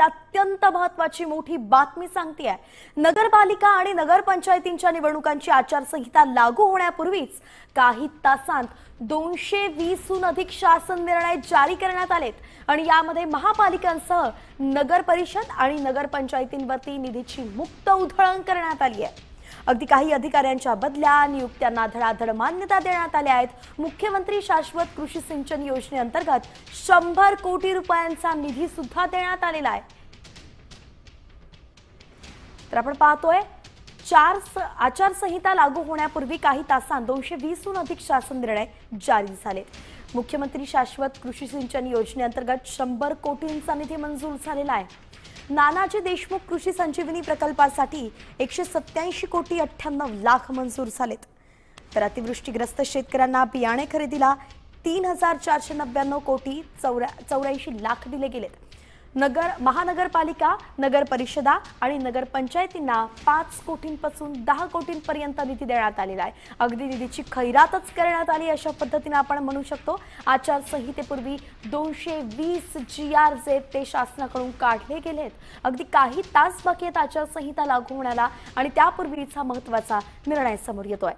अत्यंत महत्वाची मोठी बातमी सांगते आहे नगरपालिका आणि नगरपंचायतींच्या निवडणुकांची आचारसंहिता लागू होण्यापूर्वीच काही तासांत दोनशे वीसहून अधिक शासन निर्णय जारी करण्यात आलेत. आणि यामध्ये महापालिकांसह नगर परिषद आणि नगरपंचायतींवरती निधीची मुक्त उधळण करण्यात आली आहे. अगदी काही अधिकाऱ्यांच्या बदल्या नियुक्त्यांना धडाधड मान्यता देण्यात आल्या आहेत. मुख्यमंत्री शाश्वत कृषी सिंचन योजनेअंतर्गत शंभर कोटी रुपयांचा निधी सुद्धा देण्यात आलेला आहे. तर आपण पाहतोय चार आचारसंहिता लागू होण्यापूर्वी काही तासांत दोनशे वीसहून अधिक शासन निर्णय जारी झाले. मुख्यमंत्री शाश्वत कृषी सिंचन योजनेअंतर्गत शंभर कोटींचा निधी मंजूर झालेला आहे. नानाजी देशमुख कृषी संजीवनी प्रकल्पासाठी एकशे सत्याऐंशी कोटी अठ्ठ्याण्णव लाख मंजूर झालेत. तर अतिवृष्टीग्रस्त शेतकऱ्यांना बियाणे खरेदीला तीन हजार चारशे नव्याण्णव कोटी चौऱ्या चौऱ्याऐंशी लाख दिले गेलेत. नगर महानगरपालिका नगर परिषदा आणि नगरपंचायतींना पाच कोटींपासून दहा कोटींपर्यंत निधी देण्यात आलेला आहे. अगदी निधीची खैरातच करण्यात आली अशा पद्धतीने आपण म्हणू शकतो. आचारसंहितेपूर्वी दोनशे वीस जी आर जे ते शासनाकडून काढले गेलेत. अगदी काही तास बाकी आहेत आचारसंहिता लागू होण्याला आणि त्यापूर्वीचा महत्त्वाचा निर्णय समोर येतोय.